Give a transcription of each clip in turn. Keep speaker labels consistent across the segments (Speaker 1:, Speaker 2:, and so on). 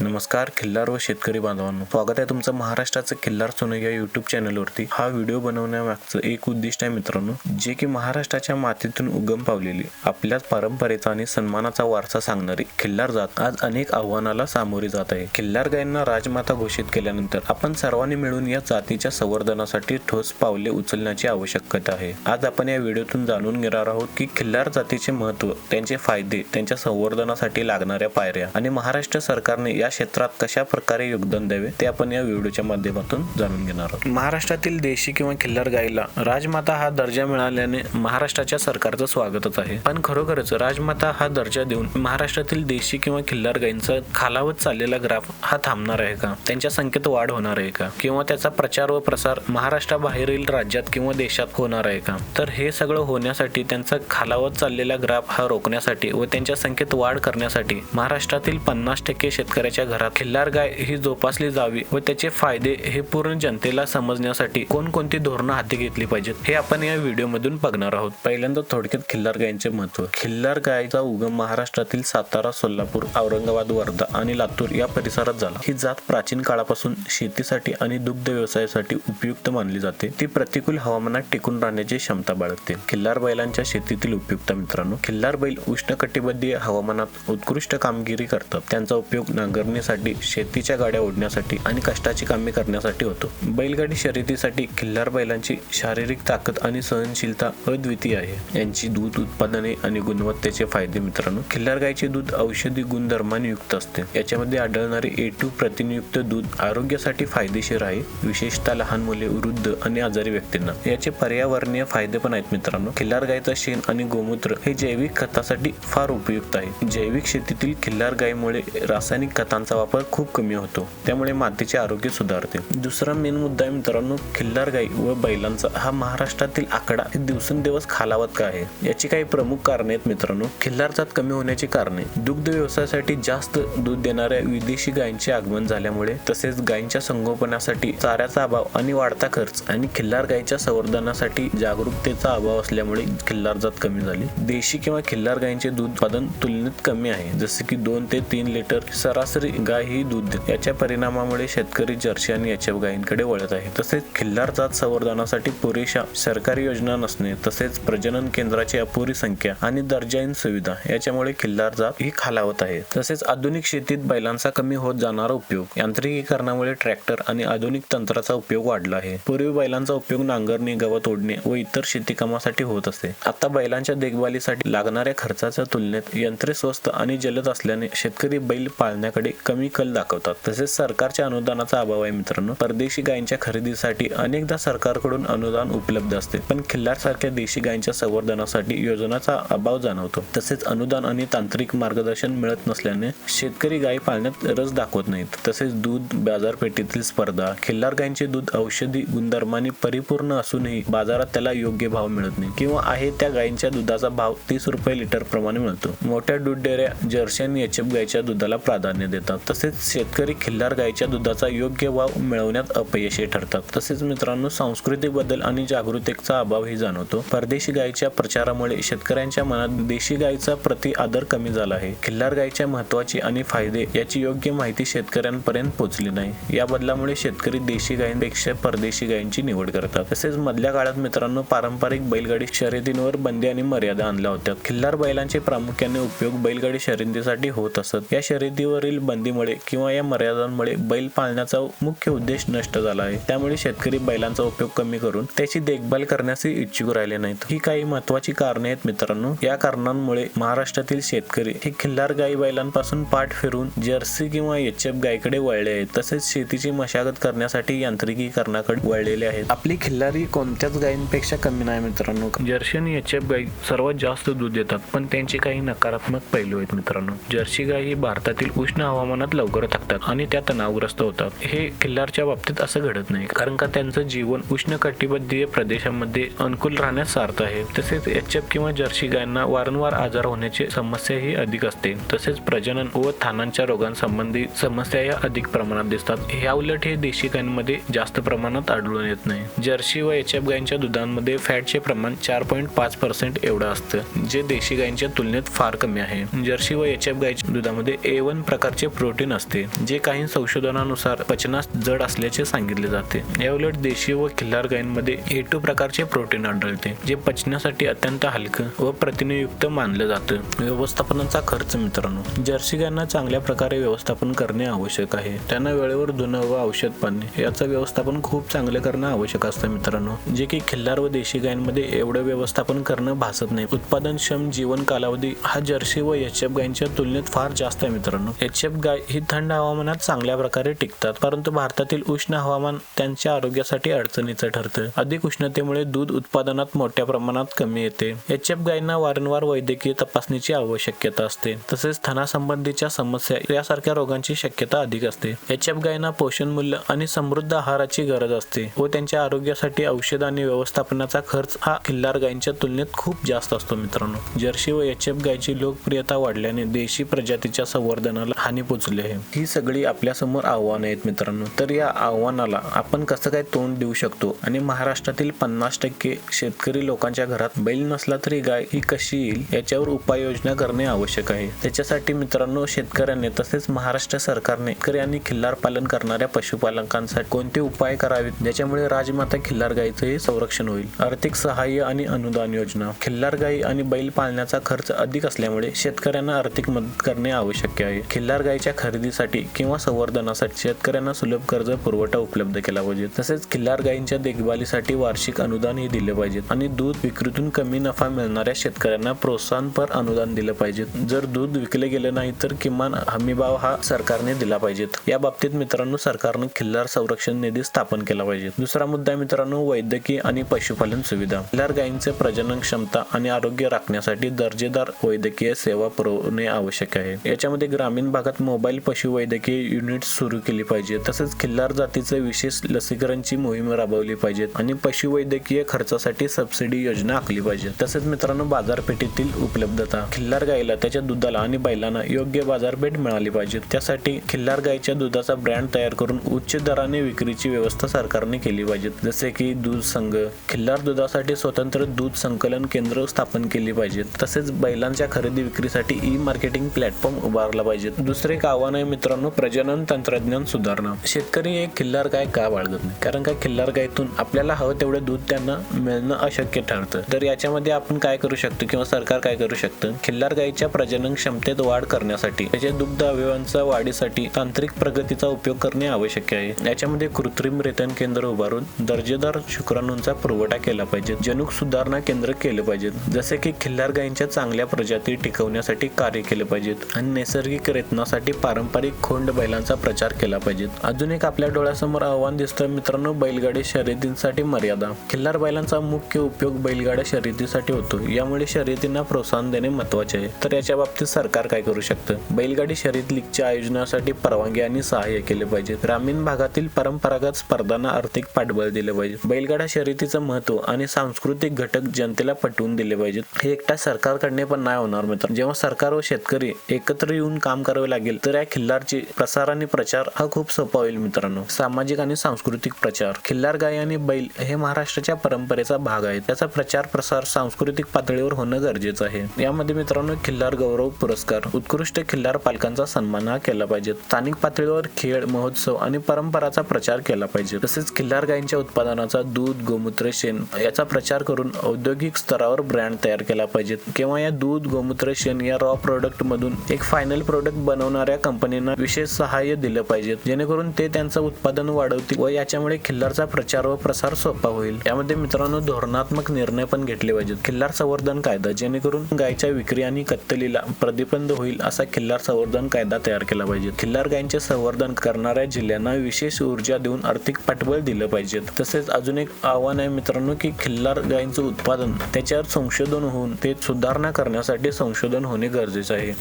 Speaker 1: नमस्कार खिल्लार व शेतकरी बांधवांनो. स्वागत आहे तुमचं महाराष्ट्राचं खिल्लार सोनं या युट्यूब चॅनलवरती हा व्हिडिओ बनवण्यामागचं एक उद्दिष्ट आहे मित्रांनो जे की महाराष्ट्राच्या मातीतून उगम पावलेली आपल्याच परंपरेचा आणि सन्मानाचा वारसा सांगणारी खिल्लार जात आज अनेक आव्हानाला सामोरी जात आहे. खिल्लार गायींना राजमाता घोषित केल्यानंतर आपण सर्वांनी मिळून या जातीच्या संवर्धनासाठी ठोस पावले उचलण्याची आवश्यकता आहे. आज आपण या व्हिडिओतून जाणून घेणार आहोत की खिल्लार जातीचे महत्त्व त्यांचे फायदे त्यांच्या संवर्धनासाठी लागणाऱ्या पायऱ्या आणि महाराष्ट्र सरकारने या या क्षेत्रात कशा प्रकारे योगदान द्यावे ते आपण या व्हिडिओच्या माध्यमातून जाणून घेणार आहोत. महाराष्ट्रातील देशी किंवा खिल्लार गायीला राजमाता हा दर्जा मिळाल्याने महाराष्ट्राच्या सरकारचं स्वागतच आहे. पण खरोखरच राजमाता हा दर्जा देऊन महाराष्ट्रातील देशी किंवा खिल्लार गायींचा खालावत चाललेला ग्राफ हा थांबणार आहे का? त्यांच्या संख्येत वाढ होणार आहे का? किंवा त्याचा प्रचार व प्रसार महाराष्ट्राबाहेरील राज्यात किंवा देशात होणार आहे का? तर हे सगळं होण्यासाठी त्यांचा खालावत चाललेला ग्राफ हा रोखण्यासाठी व त्यांच्या संख्येत वाढ करण्यासाठी महाराष्ट्रातील पन्नास टक्के शेतकऱ्याच्या घरात खिल्लार गाय ही जोपासली जावी व त्याचे फायदे हे पूर्ण जनतेला समजण्यासाठी कोणकोणती धोरणं हाती घेतली पाहिजेत हे आपण या व्हिडिओमधून बघणार आहोत. पहिल्यांदा थोडक्यात खिल्लार गायींचे महत्त्व खिल्लार गायीचा उगम महाराष्ट्रातील सातारा सोलापूर औरंगाबाद वर्धा आणि लातूर या परिसरात झाला. ही जात प्राचीन काळापासून शेतीसाठी आणि दुग्ध व्यवसायासाठी उपयुक्त मानली जाते. ती प्रतिकूल हवामानात टिकून राहण्याची क्षमता बाळगते. खिल्लार बैलांच्या शेतीतील उपयुक्त मित्रांनो खिल्लार बैल उष्णकटिबंधीय हवामानात उत्कृष्ट कामगिरी करतात. त्यांचा उपयोग नांगर नांगरणीसाठी शेतीच्या गाड्या ओढण्यासाठी आणि कष्टाची कामे करण्यासाठी होतो. बैलगाडी शर्यतीसाठी खिल्लार बैलांची शारीरिक ताकद आणि सहनशीलता अद्वितीय आहे. यांची दूध उत्पादने आणि गुणवत्तेचे फायदे मित्रांनो. खिल्लार गायचे दूध औषधी गुणधर्माने युक्त असते. याच्यामध्ये आढळणारे ए टू प्रतिनियुक्त दूध आरोग्यासाठी फायदेशीर आहे. विशेषतः लहान मुले वृद्ध आणि आजारी व्यक्तींना. याचे पर्यावरणीय फायदे पण आहेत मित्रांनो. खिल्लार गायचं शेण आणि गोमूत्र हे जैविक खतासाठी फार उपयुक्त आहे. जैविक शेतीतील खिल्लार गायीमुळे रासायनिक खता खतांचा वापर खूप कमी होतो. त्यामुळे मातीचे आरोग्य सुधारते. दुसरा मेन मुद्दा आहे मित्रांनो खिल्लार गाई व बैलांचा. हा महाराष्ट्रातील आकडा दिवसेंदिवस खालावत का आहे? याची काही प्रमुख कारणे आहेत मित्रांनो. खिल्लार जात कमी होण्याची कारणे. दुग्ध व्यवसायासाठी जास्त दूध देणाऱ्या विदेशी गायींचे आगमन झाल्यामुळे तसेच गायींच्या संगोपनासाठी चाऱ्याचा अभाव आणि वाढता खर्च आणि खिल्लार गायीच्या संवर्धनासाठी जागरूकतेचा अभाव असल्यामुळे खिल्लार जात कमी झाली. देशी किंवा खिल्लार गायींचे दूध उत्पादन तुलनेत कमी आहे. जसे की दोन ते तीन लिटर सरासरी गाय ही दूध देते. याच्या परिणामामुळे शेतकरी जर्सी आणि एच एफ गायींकडे वळत आहे. तसेच खिल्लार जात संवर्धनासाठी पुरेशा सरकारी योजना नसणे तसेच प्रजनन केंद्राची अपुरी संख्या आणि दर्जाहीन सुविधा याच्यामुळे खिल्लार जात ही खालावत आहे. तसेच आधुनिक शेतीत बैलांचा कमी होत जाणारा उपयोग यांत्रिकीकरणामुळे ट्रॅक्टर आणि आधुनिक तंत्राचा उपयोग वाढला आहे. पूर्वी बैलांचा उपयोग नांगरणी गवत ओढणे व इतर शेती कामासाठी होत असते आता बैलांच्या देखभालीसाठी लागणाऱ्या खर्चाच्या तुलनेत यंत्रे स्वस्त आणि जलद असल्याने शेतकरी बैल पाळण्याकडे कमी कल दाखवतात. तसेच सरकारच्या अनुदानाचा अभाव आहे मित्रांनो. परदेशी गायींच्या खरेदीसाठी अनेकदा सरकारकडून अनुदान उपलब्ध असते. पण खिल्लार सारख्या देशी गायींच्या संवर्धनासाठी योजनाचा अभाव जाणवतो. तसेच अनुदान आणि तांत्रिक मार्गदर्शन मिळत नसल्याने शेतकरी गायी पाळण्यात रस दाखवत नाहीत. तसेच दूध बाजारपेठेतील स्पर्धा खिल्लार गायींचे दूध औषधी गुणधर्माने परिपूर्ण असूनही बाजारात त्याला योग्य भाव मिळत नाही किंवा आहे त्या गायींच्या दुधाचा भाव तीस रुपये लिटर प्रमाणे मिळतो. मोठ्या दूध डेऱ्या जर्सी आणि एचएफ गायीच्या दुधाला प्राधान्य देतात. तसेच शेतकरी खिल्लार गायीच्या दुधाचा योग्य वाव मिळवण्यात अपयशी ठरतात. तसेच मित्रांनो सांस्कृतिक बदल आणि जागरूकतेचा अभावही जाणवतो. परदेशी गायीच्या प्रचारामुळे शेतकऱ्यांच्या मनात देशी गायीचा प्रति आदर कमी झाला आहे. खिल्लार गायीच्या महत्वाची आणि फायदे याची योग्य माहिती शेतकऱ्यांपर्यंत पोहोचली नाही. या बदलामुळे शेतकरी देशी गायींपेक्षा परदेशी गायींची निवड करतात. तसेच मधल्या काळात मित्रांनो पारंपरिक बैलगाडी शर्यतींवर बंदी आणि मर्यादा आणल्या होत्या. खिल्लार बैलांचे प्रामुख्याने उपयोग बैलगाडी शर्यतीसाठी होत असत. या शर्यतीवरील बंदीमुळे किंवा या मर्यादांमुळे बैल पाळण्याचा मुख्य उद्देश नष्ट झाला आहे. त्यामुळे शेतकरी बैलांचा उपयोग कमी करून त्याची देखभाल करण्यास इच्छुक राहिले नाहीत. ही काही महत्वाची कारणे आहेत मित्रांनो. या कारणांमुळे महाराष्ट्रातील शेतकरी हे खिल्लार गाई बैलांपासून पाठ फिरून जर्सी किंवा एच एफ गायीकडे वळले आहेत. तसेच शेतीची मशागत करण्यासाठी यांत्रिकीकरणाकडे वळलेले आहेत. आपली खिल्लारी कोणत्याच गायींपेक्षा कमी नाही मित्रांनो. जर्सी आणि एच एफ गाई सर्वात जास्त दूध देतात पण त्यांचे काही नकारात्मक पैलू आहेत मित्रांनो. जर्सी गाय ही भारतातील उष्ण हवामानात लवकर थकतात आणि त्या तणावग्रस्त होतात. हे खिल्लारच्या बाबतीत असं घडत नाही. कारण का त्यांचं जीवन उष्ण कटिबंधीय प्रदेशामध्ये अनुकूल राहण्यास सार्थ आहे. तसेच एच एफ किंवा जर्सी गायींना वारंवार आजार होण्याची समस्या ही अधिक असते. तसेच प्रजनन व थानांच्या रोगांसंबंधी समस्या या अधिक प्रमाणात दिसतात. ह्या उलट हे देशी गायींमध्ये जास्त प्रमाणात आढळून येत नाही. जर्सी व एच एफ गायींच्या दुधांमध्ये फॅटचे प्रमाण चार पॉईंट पाच पर्सेंट एवढं असतं जे देशी गायींच्या तुलनेत फार कमी आहे. जर्सी व एच एफ गायीच्या दुधामध्ये ए वन प्रकारचे प्रकारचे प्रोटीन असते जे काही संशोधनानुसार पचनास जड असल्याचे सांगितले जाते. याउलट देशी व खिल्लार गायींमध्ये ए टू प्रकारचे प्रोटीन आढळते जे पचनासाठी अत्यंत हलकं व प्रथिनयुक्त मानलं जातं. व्यवस्थापनाचा खर्च मित्रांनो. जर्सी गायींना चांगल्या प्रकारे व्यवस्थापन करणे आवश्यक आहे. त्यांना वेळेवर धुणं व औषध पाणी याचं व्यवस्थापन खूप चांगलं करणं आवश्यक असतं मित्रांनो. जे की खिल्लार व देशी गायींमध्ये एवढं व्यवस्थापन करणं भासत नाही. उत्पादनक्षम जीवन कालावधी हा जर्सी व एच एफ गायींच्या तुलनेत फार जास्त आहे मित्रांनो. एच एफ गाय ही थंड हवामानात चांगल्या प्रकारे टिकतात परंतु भारतातील उष्ण हवामान त्यांच्या आरोग्यासाठी अडचणीचं ठरतं. अधिक उष्णतेमुळे दूध उत्पादनात मोठ्या प्रमाणात कमी येते. एच एफ गायींना वारंवार वैद्यकीय तपासणीची आवश्यकता असते तसेच थनासंबंधीच्या समस्या यासारख्या रोगांची शक्यता अधिक असते. एच एफ गायींना पोषण मूल्य आणि समृद्ध आहाराची गरज असते व त्यांच्या आरोग्यासाठी औषध आणि व्यवस्थापनाचा खर्च हा खिल्लार गायींच्या तुलनेत खूप जास्त असतो मित्रांनो. जर्सी व एच एफ गायची लोकप्रियता वाढल्याने देशी प्रजातीच्या संवर्धनाला हानी पोचले आहे. ही सगळी आपल्यासमोर आव्हानं आहेत मित्रांनो. तर या आव्हानाला आपण कसं काय तोंड देऊ शकतो? आणि महाराष्ट्रातील पन्नास टक्के शेतकरी लोकांच्या घरात बैल नसला तरी गाय ही कशी येईल? याच्यावर उपाययोजना करणे आवश्यक आहे. त्याच्यासाठी मित्रांनो शेतकऱ्यांनी तसेच महाराष्ट्र सरकारने शेतकऱ्यांनी खिल्लार पालन करणाऱ्या पशुपालकांसाठी कोणते उपाय करावेत? ज्याच्यामुळे राजमाता खिल्लार गायीचंही संरक्षण होईल. आर्थिक सहाय्य आणि अनुदान योजना. खिल्लार गायी आणि बैल पाळण्याचा खर्च अधिक असल्यामुळे शेतकऱ्यांना आर्थिक मदत करणे आवश्यक आहे. खिल्लार गायीच्या खरेदीसाठी किंवा संवर्धनासाठी शेतकऱ्यांना सुलभ कर्ज पुरवठा उपलब्ध केला पाहिजे. तसेच खिल्लार गायींच्या देखभालीसाठी वार्षिक अनुदान हे दिले पाहिजे आणि दूध विक्रीतून कमी नफा मिळणाऱ्या शेतकऱ्यांना प्रोत्साहनपर अनुदान दिलं पाहिजे. जर दूध विकले गेले नाही तर किमान हमीभाव हा सरकारने दिला पाहिजे. या बाबतीत मित्रांनो सरकारनं खिल्लार संरक्षण निधी स्थापन केला पाहिजे. दुसरा मुद्दा मित्रांनो वैद्यकीय आणि पशुपालन सुविधा. खिल्लार गायींचे प्रजनन क्षमता आणि आरोग्य राखण्यासाठी दर्जेदार वैद्यकीय सेवा पुरवणे आवश्यक आहे. याच्यामध्ये ग्रामीण भागात मोबाईल पशुवैद्यकीय युनिट सुरू केली पाहिजे. तसेच खिल्लार जातीचे विशेष लसीकरणची मोहीम राबवली पाहिजे आणि पशुवैद्यकीय खर्चासाठी सबसिडी योजना आखली पाहिजे. तसेच मित्रांनो बाजारपेठेतील उपलब्धता. खिल्लार गायीला त्याच्या दुधाला आणि बैलांना योग्य बाजारपेठ मिळाली पाहिजे. त्यासाठी खिल्लार गायीच्या दुधाचा ब्रँड तयार करून उच्च दराने विक्रीची व्यवस्था सरकारने केली पाहिजे. जसे की दूध संघ खिल्लार दुधासाठी स्वतंत्र दूध संकलन केंद्र स्थापन केली पाहिजेत. तसेच बैलांच्या खरेदी विक्रीसाठी ई मार्केटिंग प्लॅटफॉर्म उभारला पाहिजे दुसरे एक आव्हान आहे मित्रांनो प्रजनन तंत्रज्ञान सुधारणा. शेतकरी एक खिल्लार गाय का बाळगत नाही? कारण का खिल्लार गायतून आपल्याला हवं तेवढं दूध त्यांना मिळणं अशक्य ठरतं. तर याच्यामध्ये आपण काय करू शकतो किंवा सरकार काय करू शकतं? खिल्लार गायीच्या प्रजनन क्षमतेत वाढ करण्यासाठी त्याच्या दुग्ध अवयवांच्या वाढीसाठी तांत्रिक प्रगतीचा उपयोग करणे आवश्यक आहे. याच्यामध्ये कृत्रिम रेतन केंद्र उभारून दर्जेदार शुक्राणूंचा पुरवठा केला पाहिजे. जनुक सुधारणा केंद्र केले पाहिजेत जसे की खिल्लार गायींच्या चांगल्या प्रजाती टिकवण्यासाठी कार्य केले पाहिजेत आणि नैसर्गिक रेतनासाठी पारंपरिक खोंड बैलांचा प्रचार केला पाहिजे. अजून एक आपल्या डोळ्यासमोर आव्हान दिसतं मित्रांनो बैलगाडी शर्यतींसाठी मर्यादा. खिल्लार बैलांचा मुख्य उपयोग बैलगाड्या शर्यतीसाठी होतो. यामुळे शर्यतींना प्रोत्साहन देणे महत्त्वाचे आहे. तर याच्या बाबतीत सरकार काय करू शकतं? बैलगाडी शर्यत लीगच्या आयोजनासाठी परवानगी आणि सहाय्य केले पाहिजे. ग्रामीण भागातील परंपरागत स्पर्धांना आर्थिक पाठबळ दिले पाहिजे. बैलगाडा शर्यतीचं महत्त्व आणि सांस्कृतिक घटक जनतेला पटवून दिले पाहिजेत. हे एकटा सरकारकडने पण नाही होणार मित्र जेव्हा सरकार व शेतकरी एकत्र येऊन काम करावे लागेल तर या खिल्लारचे प्रसार आणि प्रचार हा खूप सोपा होईल मित्रांनो. सामाजिक आणि सांस्कृतिक प्रचार खिल्लार गाय आणि बैल हे महाराष्ट्राच्या परंपरेचा भाग आहे त्याचा प्रचार प्रसार सांस्कृतिक पातळीवर होणं गरजेचं आहे. यामध्ये मित्रांनो खिल्लार गौरव पुरस्कार उत्कृष्ट खिल्लार पालकांचा सन्मान हा केला पाहिजे. स्थानिक पातळीवर खेळ महोत्सव आणि परंपराचा प्रचार केला पाहिजे. तसेच खिल्लार गायींच्या उत्पादनाचा दूध गोमूत्र शेण याचा प्रचार करून औद्योगिक स्तरावर ब्रँड तयार केला पाहिजे. किंवा या दूध गोमूत्र शेण या रॉ प्रोडक्ट मधून एक फायनल प्रोडक्ट बनवणाऱ्या कंपनींना विशेष सहाय्य दिलं पाहिजे. जेणेकरून ते त्यांचं उत्पादन वाढवतील व याच्यामुळे खिल्लारचा प्रचार व प्रसार सोपा होईल. यामध्ये मित्रांनो धोरणात्मक निर्णय पण घेतले पाहिजेत. खिल्लार संवर्धन कायदा जेणेकरून गायच्या विक्री आणि कत्तलीला प्रतिबंध होईल असा खिल्लार संवर्धन कायदा तयार केला पाहिजे. खिल्लार गायींचे संवर्धन करणाऱ्या जिल्ह्यांना विशेष ऊर्जा देऊन आर्थिक पाठबळ दिलं पाहिजे. तसेच अजून एक आव्हान आहे मित्रांनो की खिल्लार गायींचं उत्पादन त्याच्यावर संशोधन होऊन ते सुधारणा करण्यासाठी संशोधन होणे गरजेचं आहे.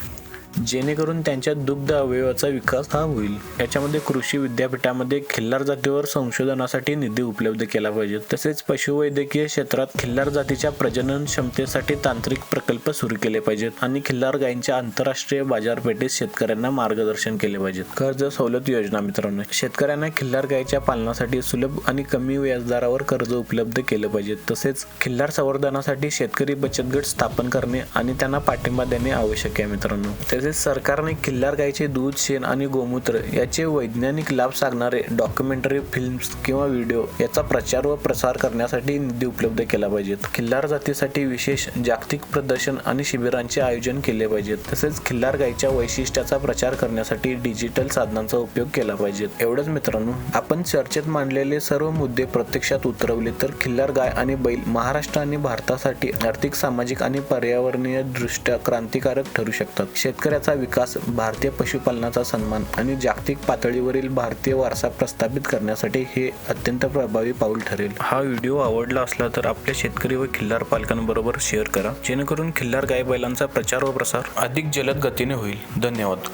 Speaker 1: जेणेकरून त्यांच्या दुग्ध अवयवाचा विकास हा होईल. याच्यामध्ये कृषी विद्यापीठामध्ये खिल्लार जातीवर संशोधनासाठी निधी उपलब्ध केला पाहिजे. तसेच पशुवैद्यकीय क्षेत्रात खिल्लार जातीच्या प्रजनन क्षमतेसाठी तांत्रिक प्रकल्प सुरू केले पाहिजेत आणि खिल्लार गायींच्या आंतरराष्ट्रीय बाजारपेठेत शेतकऱ्यांना मार्गदर्शन केले पाहिजेत. कर्ज सवलत योजना मित्रांनो शेतकऱ्यांना खिल्लार गायीच्या पालनासाठी सुलभ आणि कमी व्याजदरावर कर्ज उपलब्ध केलं पाहिजे तसेच खिल्लार संवर्धनासाठी शेतकरी बचत गट स्थापन करणे आणि त्यांना पाठिंबा देणे आवश्यक आहे मित्रांनो. तसेच तसेच सरकारने खिल्लार गायीचे दूध शेण आणि गोमूत्र याचे वैज्ञानिक लाभ सांगणारे डॉक्युमेंटरी फिल्म्स किंवा व्हिडिओ याचा प्रचार व प्रसार करण्यासाठी निधी उपलब्ध केला पाहिजेत. खिल्लार जातीसाठी विशेष जागतिक प्रदर्शन आणि शिबिरांचे आयोजन केले पाहिजेत. तसेच खिल्लार गायीच्या वैशिष्ट्याचा प्रचार करण्यासाठी डिजिटल साधनांचा उपयोग केला पाहिजे एवढंच मित्रांनो आपण चर्चेत मांडलेले सर्व मुद्दे प्रत्यक्षात उतरवले तर खिल्लार गाय आणि बैल महाराष्ट्र आणि भारतासाठी आर्थिक सामाजिक आणि पर्यावरणीय दृष्ट्या क्रांतिकारक ठरू शकतात. शेतकरी शेतकऱ्याचा विकास भारतीय पशुपालनाचा सन्मान आणि जागतिक पातळीवरील भारतीय वारसा प्रस्थापित करण्यासाठी हे अत्यंत प्रभावी पाऊल ठरेल. हा व्हिडिओ आवडला असला तर आपल्या शेतकरी व खिल्लार पालकांबरोबर शेअर करा. जेणेकरून खिल्लार गाय बैलांचा प्रचार व प्रसार अधिक जलद गतीने होईल. धन्यवाद.